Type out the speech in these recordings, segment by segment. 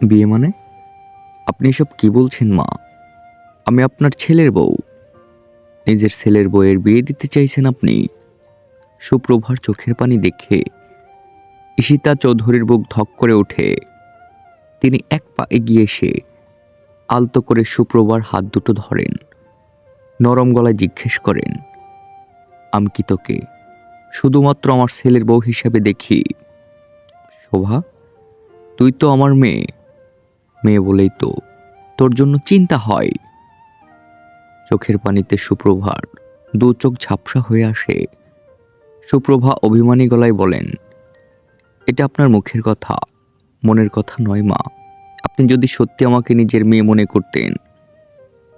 বিয়ে মানে? আপনি এসব কি বলছেন, মা? আমি আপনার ছেলের বউ। নিজের ছেলের বউয়ের বিয়ে দিতে চাইছেন আপনি। সুপ্রভার চোখের পানি দেখে ঈশিতা চৌধুরীর বুক ধক করে ওঠে। তিনি এক পা এগিয়ে এসে আলতো করে সুপ্রভার হাত দুটো ধরেন। নরম গলায় জিজ্ঞেস করেন, আমি কি তোকে শুধুমাত্র আমার ছেলের বউ হিসেবে দেখি? শোভা, তুই তো আমার মেয়ে। মেয়ে বলেই তো, তোর জন্য চিন্তা হয়। চোখের পানিতে সুপ্রভার, দু চোখ ঝাপসা হয়ে আসে। সুপ্রভা অভিমানী গলায় বলেন, এটা আপনার মুখের কথা, মনের কথা নয় মা। আপনি যদি সত্যি আমাকে নিজের মেয়ে মনে করতেন,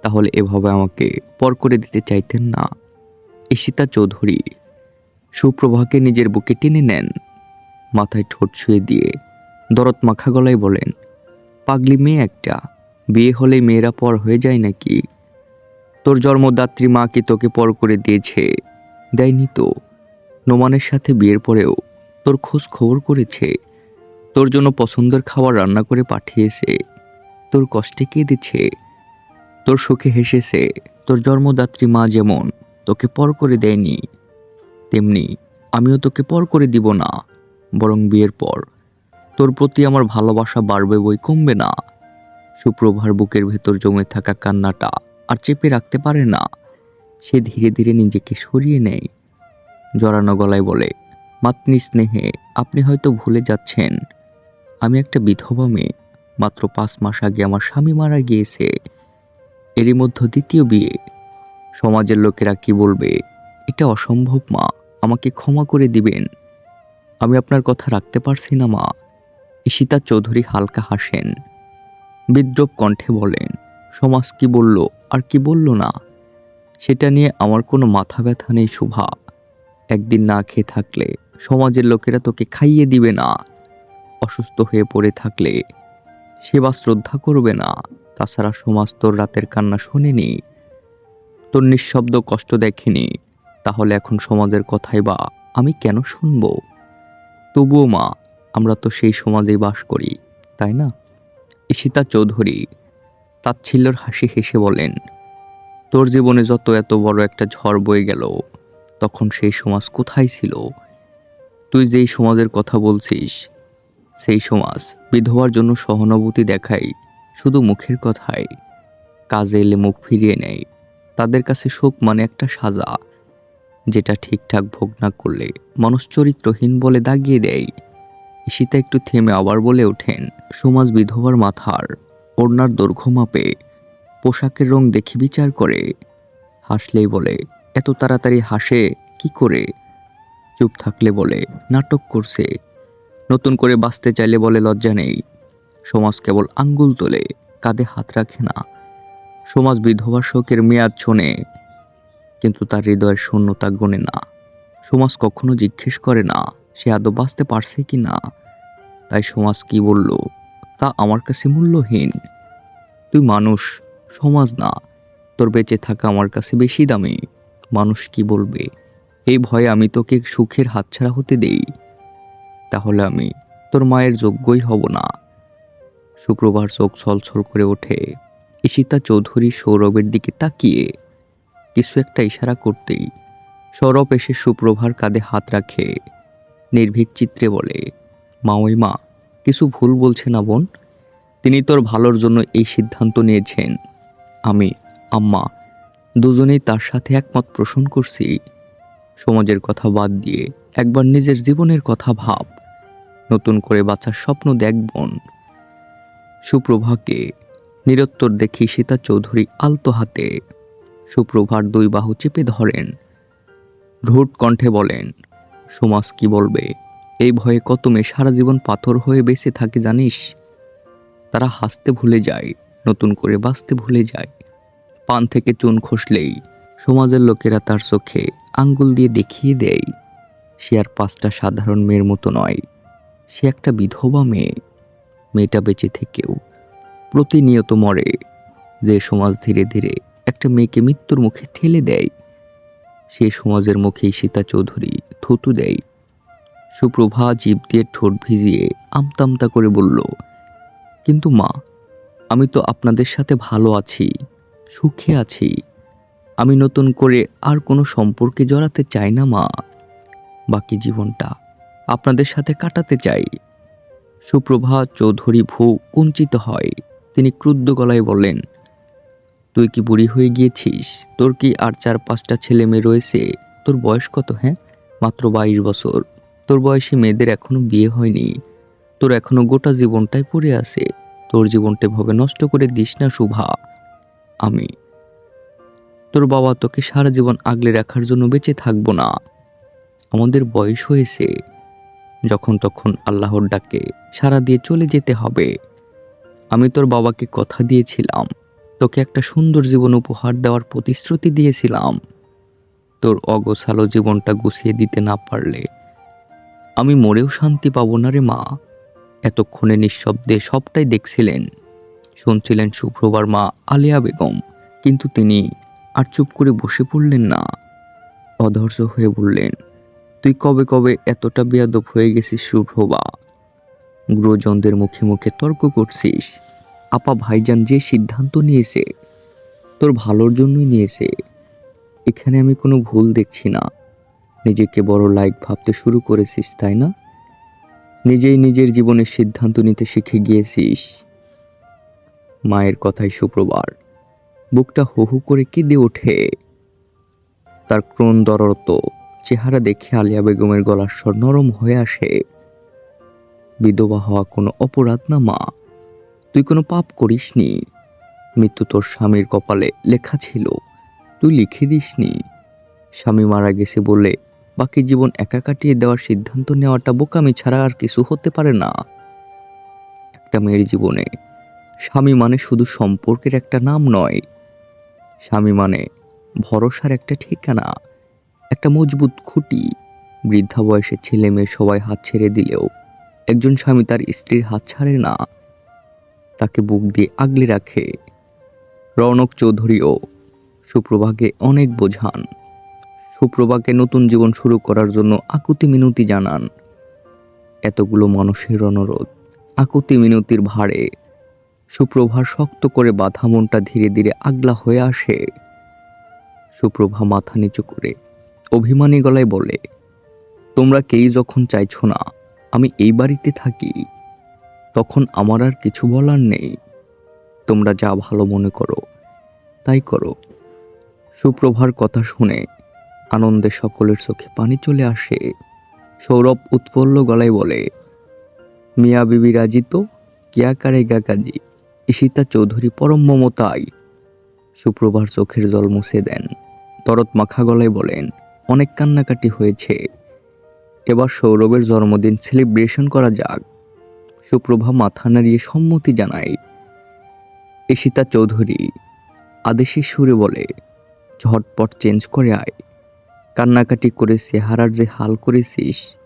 তাহলে এভাবে আমাকে পর করে দিতে চাইতেন না। ঈশিতা চৌধুরী, সুপ্রভাকে নিজের বুকে টেনে নেন, মাথায় ঠোঁট ছুঁয়ে দিয়ে দরদ মাখা গলায় বলেন পাগলি মেয়ে একটা। বিয়ে হলে মেয়েরা পর হয়ে যায় নাকি? তোর জন্মদাত্রী মা কি তোকে পর করে দিয়েছে? দেয়নি তো। নোমানের সাথে বিয়ের পরেও তোর খোঁজ খবর করেছে। তোর জন্য পছন্দের খাবার রান্না করে পাঠিয়েছে। তোর কষ্টে কেঁদেছে তোর সুখে হেসেছে। তোর জন্মদাত্রী মা যেমন তোকে পর করে দেয়নি, তেমনি আমিও তোকে পর করে দিব না, বরং বিয়ের পর। তোর প্রতি আমার ভালোবাসা বাড়বে বই কমবে না। সুপ্রভার বুকের ভেতর জমে থাকা কান্নাটা আর চেপে রাখতে পারে না। সে ধীরে ধীরে নিজেকে সরিয়ে নেয়। জড়ানো গলায় বলে, মাতৃ স্নেহে, আপনি হয়তো ভুলে যাচ্ছেন। আমি একটা বিধবা মেয়ে। মাত্র পাঁচ মাস আগে আমার স্বামী মারা গিয়েছে। এরই মধ্যে দ্বিতীয় বিয়ে। সমাজের লোকেরা কি বলবে? এটা অসম্ভব মা, আমাকে ক্ষমা করে দিবেন। আমি আপনার কথা রাখতে পারছি না মা। ঈশিতা চৌধুরী হালকা হাসেন। বিদ্রোপ কণ্ঠে বলেন, সমাজ কি বলল আর কি বলল না? সেটা নিয়ে আমার কোনো মাথা ব্যথা নেই শোভা। একদিন না খেয়ে থাকলে সমাজের লোকেরা তোকে খাইয়ে দিবে না। অসুস্থ হয়ে পড়ে থাকলে সেবা শ্রদ্ধা করবে না। তাছাড়া সমাজ তোর রাতের কান্না শোনেনি। তোর নিঃশব্দ কষ্ট দেখেনি। তাহলে এখন সমাজের কথাই বা আমি কেন শুনব? তবুও মা আমরা তো সেই সমাজেই বাস করি, তাই না? ঈশিতা চৌধুরী তাচ্ছিল্যর হাসি হেসে বলেন, তোর জীবনে যত এত বড় একটা ঝড় বয়ে গেল, তখন সেই সমাজ কোথায় ছিল? তুই যেই সমাজের কথা বলছিস, সেই সমাজ বিধবার জন্য সহানুভূতি দেখাই শুধু মুখের কথায় কাজে এলে মুখ ফিরিয়ে নেয়, তাদের কাছে শোক মানে একটা সাজা, যেটা ঠিকঠাক ভোগ না করলে মানুষ চরিত্রহীন বলে দাগিয়ে দেয়। ঈশিতা একটু থেমে আবার বলে ওঠেন সমাজ বিধবার মাথার, ওড়নার দৈর্ঘ্য মাপে, পোশাকের রং দেখে বিচার করে। হাসলেই বলে, এত তাড়াতাড়ি হাসে, কি করে? চুপ থাকলে বলে, নাটক করছে। নতুন করে বাঁচতে চাইলে বলে লজ্জা নেই। সমাজ কেবল আঙ্গুল তোলে, কাঁধে হাত রাখে না। সমাজ বিধবা শোকের মেয়াদ শোনে, কিন্তু তার হৃদয়ের শূন্যতা গণে না। সমাজ কখনো জিজ্ঞেস করে না সে আদৌ বাঁচতে পারছে কি না তাই সমাজ কি বলল? তা আমার কাছে মূল্যহীন। তুই মানুষ, সমাজ না। তোর বেঁচে থাকা আমার কাছে বেশি দামি। মানুষ কি বলবে? এই ভয়ে আমি তোকে সুখের হাতছাড়া হতে দেই। তাহলে আমি তোর মায়ের যোগ্যই হব না। শুক্রবার চোখ ছলছল করে ওঠে। ঈশিতা চৌধুরী সৌরভের দিকে তাকিয়ে। কিছু একটা ইশারা করতেই সৌরভ এসে সুপ্রভার কাঁধে হাত রাখে। নির্ভীক চিত্রে বলে মা ওই মা, কিছু ভুল বলছে না বোন। তিনি তোর ভালোর জন্য এই সিদ্ধান্ত নিয়েছেন। আমি, আম্মা, দুজনেই তার সাথে একমত পোষণ করছি। সমাজের কথা বাদ দিয়ে একবার নিজের জীবনের কথা ভাব। নতুন করে বাঁচার স্বপ্ন দেখ বোন। সুপ্রভাকে নিরত্তর দেখি সীতা চৌধুরী আলতো হাতে। সুপ্রভার দুই বাহু চেপে ধরেন। রুট কণ্ঠে বলেন সমাজ কি বলবে? এই ভয়ে কত মেয়ে সারা জীবন পাথর হয়ে বেঁচে থাকে জানিস? তারা হাসতে ভুলে যায়, নতুন করে বাঁচতে ভুলে যায়। পান থেকে চুন খসলেই সমাজের লোকেরা তার চোখে আঙ্গুল দিয়ে দেখিয়ে দেয়, সে আর পাঁচটা সাধারণ মেয়ের মতো নয়, সে একটা বিধবা মেয়ে। মেয়েটা বেঁচে থেকেও প্রতিনিয়ত মরে, যে সমাজ ধীরে ধীরে একটা মেয়েকে মৃত্যুর মুখে ঠেলে দেয়। সে সমাজের মুখেই সীতা চৌধুরী থুতু দেয়। সুপ্রভা জীব দিয়ে ঠোঁট ভিজিয়ে আমতামতা করে বলল, কিন্তু মা, আমি তো আপনাদের সাথে ভালো আছি, সুখে আছি। আমি নতুন করে আর কোনো সম্পর্কে জড়াতে চাই না, মা। বাকি জীবনটা আপনাদের সাথে কাটাতে চাই। সুপ্রভা চৌধুরী ভূ কুঞ্চিত হয়। তিনি ক্রুদ্ধ গলায় বললেন তুই কি বুড়ি হয়ে গিয়েছিস? তোর কি আর চার পাঁচটা ছেলে মেয়ে রয়েছে? তোর বয়স কত হ্যাঁ? মাত্র বাইশ বছর। তোর বয়সী মেয়েদের এখনও বিয়ে হয়নি। তোর এখনও গোটা জীবনটাই পড়ে আছে। তোর জীবনটা ভাবে নষ্ট করে দিস না, শুভা। আমি। তোর বাবা তোকে সারা জীবন আগলে রাখার জন্য বেঁচে থাকব না। আমাদের বয়স হয়েছে। যখন তখন আল্লাহর ডাকে সারা দিয়ে চলে যেতে হবে। আমি তোর বাবাকে কথা দিয়েছিলাম। তোকে একটা সুন্দর জীবন উপহার দেওয়ার প্রতিশ্রুতি দিয়েছিলাম। তোর অগোছালো জীবনটা গুছিয়ে দিতে না পারলে আমি মরেও শান্তি পাবো না রে মা। এতক্ষণে নিঃশব্দে সবটাই দেখছিলেন। শুনছিলেন শুভ্রবার মা আলিয়া বেগম, কিন্তু তিনি আর চুপ করে বসে পড়লেন না। অধৈর্য হয়ে বললেন, তুই কবে কবে এতটা বেয়াদব হয়ে গেছিস শুভ্রবা গুরুজনদের মুখে মুখে তর্ক করছিস। আপা ভাইজান যে সিদ্ধান্ত নিয়েছে, তোর ভালোর জন্যই নিয়েছে। এখানে আমি কোনো ভুল দেখছি না। নিজেকে বড় লাইক ভাবতে শুরু করেছিস, তাই না? নিজেই নিজের জীবনের সিদ্ধান্ত নিতে শিখে গিয়েছিস। মায়ের কথাই শুক্রবার বুকটা হু হু করে কেঁদে ওঠে। তার ক্রোন দরত চেহারা দেখে আলিয়া বেগমের গলার স্বর নরম হয়ে আসে। বিধবা হওয়া কোনো অপরাধ না, মা। তুই কোনো পাপ করিসনি। মৃত্যু তোর স্বামীর কপালে লেখা ছিল। তুই লিখে দিসনি। স্বামী মারা গেছে বলে বাকি জীবন একা কাটিয়ে দেওয়ার সিদ্ধান্ত নেওয়াটা বোকামি ছাড়া আর কিছু হতে পারে না। একটা মেয়ের জীবনে স্বামী মানে শুধু সম্পর্কের একটা নাম নয়। স্বামী মানে ভরসার একটা ঠিকানা, একটা মজবুত খুঁটি। বৃদ্ধা বয়সে ছেলে মেয়ে সবাই হাত ছেড়ে দিলেও একজন স্বামী তার স্ত্রীর হাত ছাড়ে না। তাকে বুক দিয়ে আগলে রাখে। রৌনক চৌধুরীও সুপ্রভাকে অনেক বোঝান। সুপ্রভাকে নতুন জীবন শুরু করার জন্য আকুতি মিনতি জানান। এতগুলো মানুষের অনুরোধ আকুতি মিনতির ভারে সুপ্রভা শক্ত করে বাধা মনটা ধীরে ধীরে আগলা হয়ে আসে। সুপ্রভা মাথা নিচু করে অভিমানী গলায় বলে, তোমরা কেই যখন চাইছো না, আমি এই বাড়িতে থাকি। তখন আমার আর কিছু বলার নেই। তোমরা যা ভালো মনে করো, তাই করো। সুপ্রভার কথা শুনে আনন্দে সকলের চোখে পানি চলে আসে। সৌরভ উৎফুল্ল গলায় বলে, মিয়া বিবি রাজি তো? কেয়া কারেগা কাজী ঈশিতা চৌধুরী পরম মমতাই। সুপ্রভার চোখের জল মুছে দেন। তরত মাখা গলায় বলেন, অনেক কান্নাকাটি হয়েছে। এবার সৌরভের জন্মদিন সেলিব্রেশন করা যাক। সুপ্রভা মাথা নাড়িয়ে সম্মতি জানায়। ঈশিতা চৌধুরী আদেশের সুরে বলে, ঝটপট চেঞ্জ করে আয়। কান্নাকাটি করে চেহারার যে হাল করেছিস,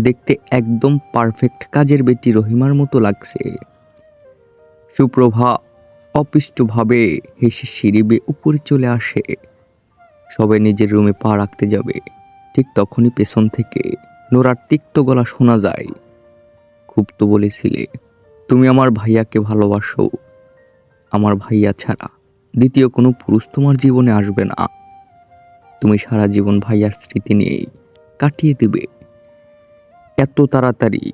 দেখতে একদম পারফেক্ট কাজের বেটি রহিমার মতো লাগছে। সুপ্রভা অপিষ্টভাবে হেসে সিঁড়ি উপরে চলে আসে। সবাই নিজের রুমে পা রাখতে যাবে। ঠিক তখনই পেছন থেকে নোরার তিক্ত গলা শোনা যায়। খুব তো বলেছিলে, তুমি আমার ভাইয়াকে ভালোবাসো। আমার ভাইয়া ছাড়া দ্বিতীয় কোনো পুরুষ তোমার জীবনে আসবে না। তুমি সারা জীবন ভাইয়ার স্মৃতি নিয়েই কাটিয়ে দেবে। এত তাড়াতাড়ি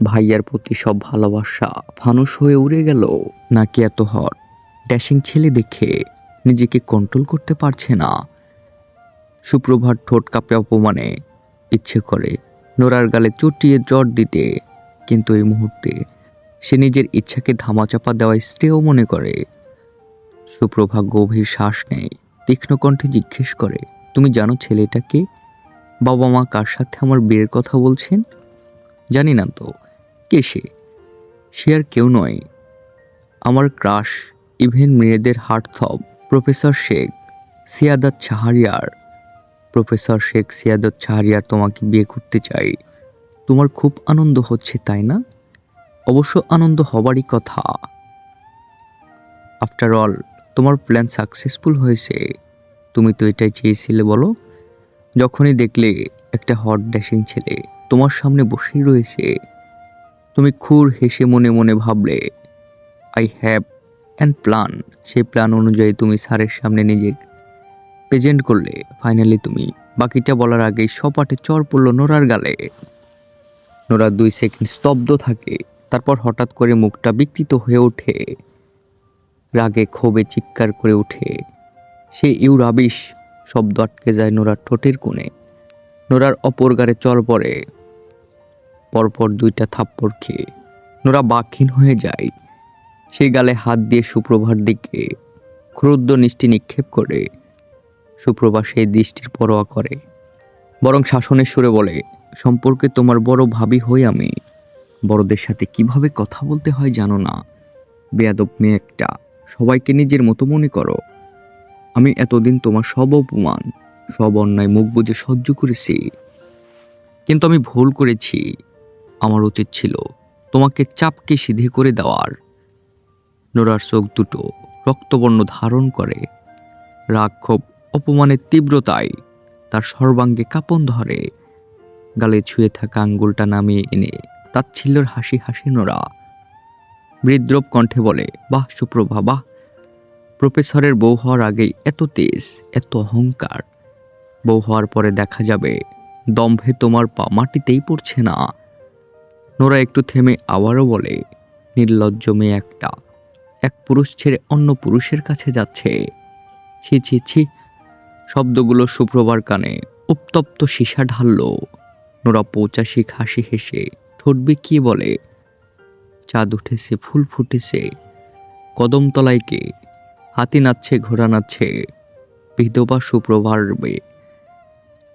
ভাইয়ার প্রতি সব ভালোবাসা ফানুস হয়ে উড়ে গেল, নাকি এত হট ড্যাশিং ছেলে দেখে নিজেকে কন্ট্রোল করতে পারছে না। সুপ্রভাত ঠোঁট কাঁপে অপমানে, ইচ্ছে করে নোরার গালে চটিয়ে জ্বর দিতে কিন্তু এই মুহূর্তে সে নিজের ইচ্ছাকে ধামাচাপা দেওয়া শ্রেয় মনে করে। সুপ্রভা গভীর শ্বাস নেয়, তীক্ষ্ণ কণ্ঠে জিজ্ঞেস করে, তুমি জানো ছেলেটাকে বাবা মা কার সাথে আমার বিয়ের কথা বলছেন? জানি না তো, কে সে? সে আর কেউ নয়। আমার ক্রাশ, ইভেন মেয়েদের heartthrob professor Sheikh, Siadat Shahriar. Professor Sheikh Siadat Shahriar তোমাকে বিয়ে করতে চাই তোমার খুব আনন্দ হচ্ছে, তাই না? অবশ্য আনন্দ হবারই কথা। আফটার অল তোমার প্ল্যান সাকসেসফুল হয়েছে। তুমি তো এটাই চেয়েছিলে, বলো। যখনই দেখলে একটা হট ড্যাশিং ছেলে তোমার সামনে বসেই রয়েছে, তুমি খুর হেসে মনে মনে ভাবলে আই হ্যাভ অ্যান প্ল্যান সেই প্ল্যান অনুযায়ী তুমি স্যারের সামনে নিজে প্রেজেন্ট করলে ফাইনালি তুমি। বাকিটা বলার আগেই সপাটে চর পড়ল নোরার গালে। নোরা দুই সেকেন্ড স্তব্ধ থাকে। তারপর হঠাৎ করে মুখটা বিকৃত হয়ে ওঠে। রাগে ক্ষোভে চিৎকার করে ওঠে। সে ইউরাবিশ শব্দ আটকে যায় নোরার ঠোঁটের কোণে। নোরার অপর গারে চর পড়ে। পরপর দুইটা থাপ্পড় খেয়ে নোরা বাক্ষীণ হয়ে যায়। সেই গালে হাত দিয়ে সুপ্রভার দিকে ক্রুদ্ধ নিষ্টি নিক্ষেপ করে। সুপ্রভা সেই দৃষ্টির পরোয়া করে। বরং শাসনের সুরে বলে সম্পর্কে তোমার বড় ভাবি হই আমি। বড়দের সাথে কীভাবে কথা বলতে হয় জানো না। বেয়াদব মেয়ে একটা। সবাইকে নিজের মতো মনে করো। আমি এতদিন তোমার সব অপমান, সব অন্যায় মুখ বুজে সহ্য করেছি। কিন্তু আমি ভুল করেছি। আমার উচিত ছিল তোমাকে চাপকে সিধে করে দেওয়ার। নোরার চোখ দুটো রক্তবর্ণ ধারণ করে। রাগ ক্ষোভ অপমানের তীব্রতায় তার সর্বাঙ্গে কাঁপন ধরে। গালে ছুঁয়ে থাকা আঙ্গুলটা নামিয়ে এনে তাচ্ছিল্যর হাসি হাসি নোরা বৃদ্রব কণ্ঠে বলে, বাহ, সুপ্রভা, বাহ। প্রফেসরের বউ হওয়ার আগেই এত তেজ, এত অহংকার। বউ হওয়ার পরে দেখা যাবে, দম্ভে তোমার পা মাটিতেই পড়ছে না। নোরা একটু থেমে আবারও বলে, নির্লজ্জ মেয়ে একটা। এক পুরুষ ছেড়ে অন্য পুরুষের কাছে যাচ্ছে। ছি ছি ছি। শব্দগুলো সুপ্রভার কানে উত্তপ্ত সীসা ঢালল। নোরা পৌঁচাশিক হাসি হেসে ঠোঁট বিকিয়ে বলে? চাঁদ উঠেছে, ফুল ফুটেছে কদমতলায় কে? হাতি নাচছে, ঘোড়া নাচছে, বিধবা সুপ্রভার বে,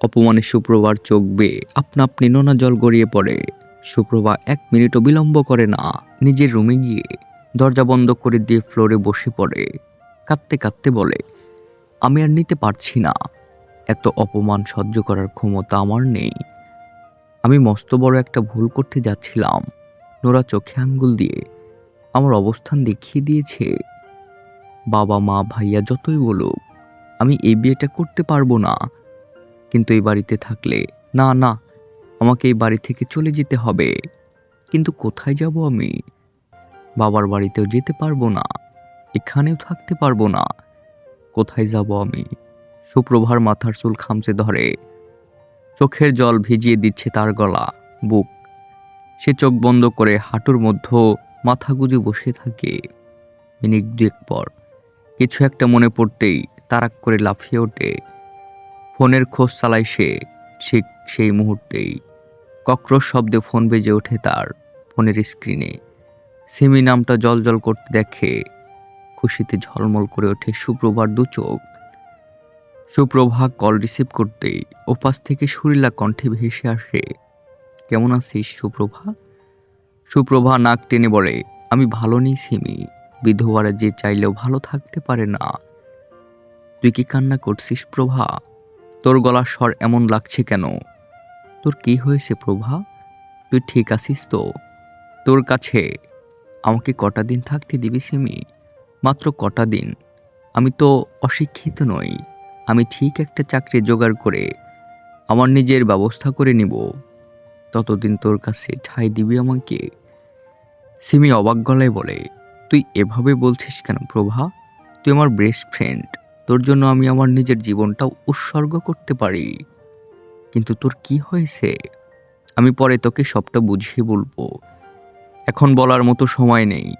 অপমানে সুপ্রভার চোখ বে, আপনা আপনি নোনা জল গড়িয়ে পড়ে সুপ্রভা এক মিনিটও বিলম্ব করে না, নিজের রুমে গিয়ে দরজা বন্ধ করে দিয়ে ফ্লোরে বসে পড়ে, কাঁদতে কাঁদতে বলে, আমি আর নিতে পারছি না, এত অপমান সহ্য করার ক্ষমতা আমার নেই। আমি মস্ত বড় একটা ভুল করতে যাচ্ছিলাম। নোরা চোখে আঙ্গুল দিয়ে আমার অবস্থান দেখিয়ে দিয়েছে। বাবা, মা, ভাইয়া যতই বলুক, আমি এই বিয়েটা করতে পারব না। কিন্তু এই বাড়িতে থাকলে, না না, আমাকে এই বাড়ি থেকে চলে যেতে হবে। কিন্তু কোথায় যাব আমি? বাবার বাড়িতেও যেতে পারব না, এখানেও থাকতে পারব না। কোথায় যাব আমি? সুপ্রভার মাথার চুল খামচে ধরে। চোখের জল ভিজিয়ে দিচ্ছে তার গলা, বুক। সে চোখ বন্ধ করে হাঁটুর মধ্য মাথা গুজে বসে থাকে। মিনিট দুয়েক পর কিছু একটা মনে পড়তেই তারাক করে লাফিয়ে ওঠে। ফোনের খোঁজ চালায় সে, ঠিক সেই মুহূর্তেই। কক্রোশ শব্দে ফোন বেজে ওঠে তার ফোনের স্ক্রিনে। সিমি নামটা জল করতে দেখে খুশিতে ঝলমল করে ওঠে সুপ্রভার দু চোখ। সুপ্রভা কল রিসিভ করতেই ওপাশ থেকে সুরিলা কণ্ঠে ভেসে আসে, কেমন আছিস সুপ্রভা? সুপ্রভা নাক টেনে বলে, আমি ভালো নেই সিমি, বিধবারা যে চাইলেও ভালো থাকতে পারে না। তুই কি কান্না করছিস প্রভা? তোর গলার স্বর এমন লাগছে কেন? তোর কি হয়েছে প্রভা? তুই ঠিক আছিস তো? তোর কাছে আমাকে কটা দিন থাকতে দিবি সিমি? মাত্র কটা দিন। আমি তো অশিক্ষিত নই। আমি ঠিক একটা চাকরি জোগাড় করে আমার নিজের ব্যবস্থা করে নিব। ততদিন তোর কাছে ঠাই দিবি আমাকে। সিমি অবাক গলায় বলে, তুই এভাবে বলছিস কেন প্রভা? তুই আমার বেস্ট ফ্রেন্ড তোর জন্য আমি আমার নিজের জীবনটাও উৎসর্গ করতে পারি। কিন্তু তোর কি হয়েছে? আমি পরে তোকে সবটা বুঝিয়ে বলব। এখন বলার মতো সময় নেই।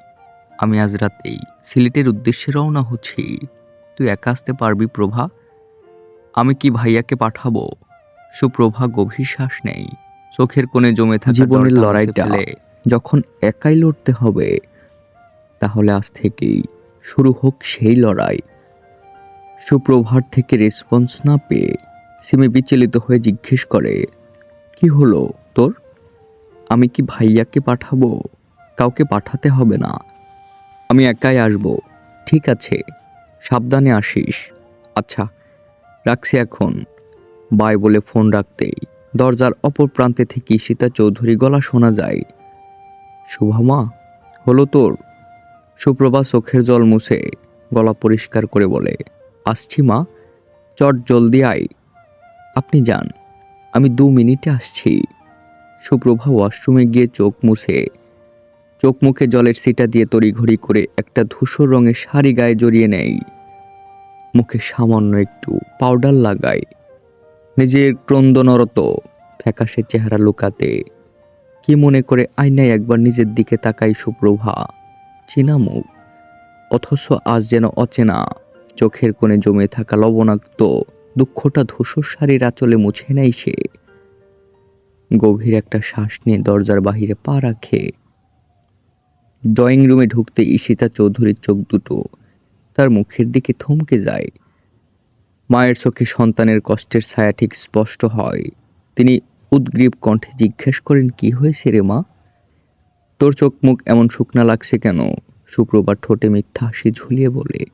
আমি আজ রাতেই সিলেটের উদ্দেশ্যে রওনা হচ্ছি। তুই একা আসতে পারবি প্রভা? আমি কি ভাইয়াকে পাঠাবো? সুপ্রভা গভীর শ্বাস নেই চোখের কোণে জমে থাকা জীবনের লড়াইটা যখন একাই লড়তে হবে তাহলে আজ থেকেই শুরু হোক সেই লড়াই। সুপ্রভার থেকে রেসপন্স না পেয়ে সিমি বিচলিত হয়ে জিজ্ঞেস করে কি হলো তোর? আমি কি ভাইয়াকে পাঠাবো? কাউকে পাঠাতে হবে না। আমি একাই আসব। ঠিক আছে সাবধানে আসিস। আচ্ছা রাখছি এখন। বাই বলে ফোন রাখতেই দরজার অপর প্রান্তে থেকে সীতা চৌধুরী গলা শোনা যায়। শুভমা হলো তোর? সুপ্রভা চোখের জল মুছে গলা পরিষ্কার করে বলে, আসছি মা, চট জলদি আয়। আপনি যান, আমি দু মিনিটে আসছি। সুপ্রভা ওয়াশরুমে গিয়ে চোখ মুছে, চোখ মুখে জলের সিটা দিয়ে তড়িঘড়ি করে একটা ধূসর রঙের শাড়ি গায়ে জড়িয়ে নেয়। মুখে সামান্য একটু পাউডার লাগাই নিজের ক্রন্দনরত, ফ্যাকাশে চেহারা লুকাতে কি মনে করে আয়নায় একবার নিজের দিকে তাকাই সুপ্রভা? চেনা মুখ, অথচ আজ যেন অচেনা। চোখের কোণে জমে থাকা লবণাক্ত, দুঃখটা ধূসর শাড়ির আঁচলে মুছে নেয় সে। গভীর একটা শ্বাস নিয়ে দরজার বাহিরে পা রাখে। ড্রয়িং রুমে ঢুকতে ঈশিতা চৌধুরীর চোখ দুটো তার মুখের দিকে থমকে যায়। মায়ের চোখে সন্তানের কষ্টের ছায়া ঠিক স্পষ্ট হয়। তিনি উদ্গ্রীব কণ্ঠে জিজ্ঞেস করেন, কি হয়েছে রে মা? তোর চোখ মুখ এমন শুকনা লাগছে কেন? সুপ্রভার ঠোঁটে মিথ্যা হাসি ঝুলিয়ে বলে,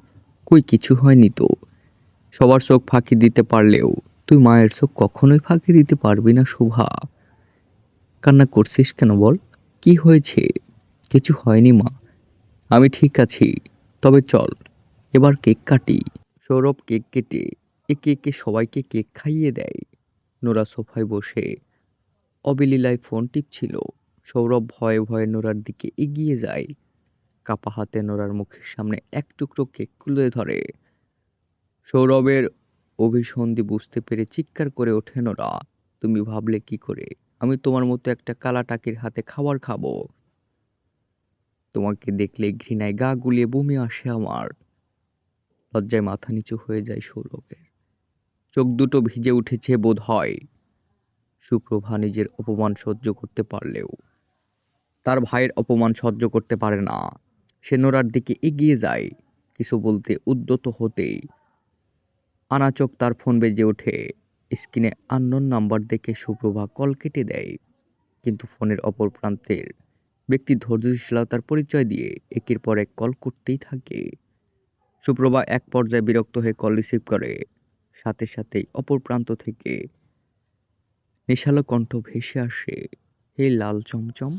কই, কিছু হয়নি তো। সবার চোখ ফাঁকি দিতে পারলেও তুই মায়ের চোখ কখনোই ফাঁকি দিতে পারবি না, শোভা। কান্না করছিস কেন বল? কি হয়েছে? কিছু হয়নি মা। আমি ঠিক আছি। তবে চল। এবার কেক কাটি, সৌরভ কেক কেটে একে একে সবাইকে কেক খাইয়ে দেয়। নোরা সোফায় বসে অবিলীলায় ফোন টিপছিল। সৌরভ ভয়ে ভয়ে নোরার দিকে এগিয়ে যায়। কাপা হাতে নোরার মুখের সামনে এক টুকরো কেক তুলে ধরে। সৌরভের অভিসন্ধি বুঝতে পেরে চিৎকার করে ওঠে নোরা, তুমি ভাবলে কি করে? আমি তোমার মতো একটা কালা টাকির হাতে খাবার খাব। তোমাকে দেখলে ঘৃণায় গা গুলিয়ে বমি আসে আমার। লজ্জায় মাথা নিচু হয়ে যায় সৌরভের। চোখ দুটো ভিজে উঠেছে বোধ হয়। সুপ্রভা নিজের অপমান সহ্য করতে পারলেও। তার ভাইয়ের অপমান সহ্য করতে পারে না। সে নোরার দিকে এগিয়ে যায়, কিছু বলতে উদ্যত হতেই। আনাচক তার ফোন বেজে ওঠে। স্ক্রিনে আননোন নাম্বার দেখে সুপ্রভা কল কেটে দেয়। কিন্তু ফোনের অপর প্রান্তের ব্যক্তি ধৈর্যশীলতার পরিচয় দিয়ে একের পর এক কল করতেই থাকে। সুপ্রভা এক পর্যায়ে বিরক্ত হয়ে কল রিসিভ করে। সাথে সাথেই অপর প্রান্ত থেকে নেশালো কণ্ঠ ভেসে আসে। হে লাল চমচম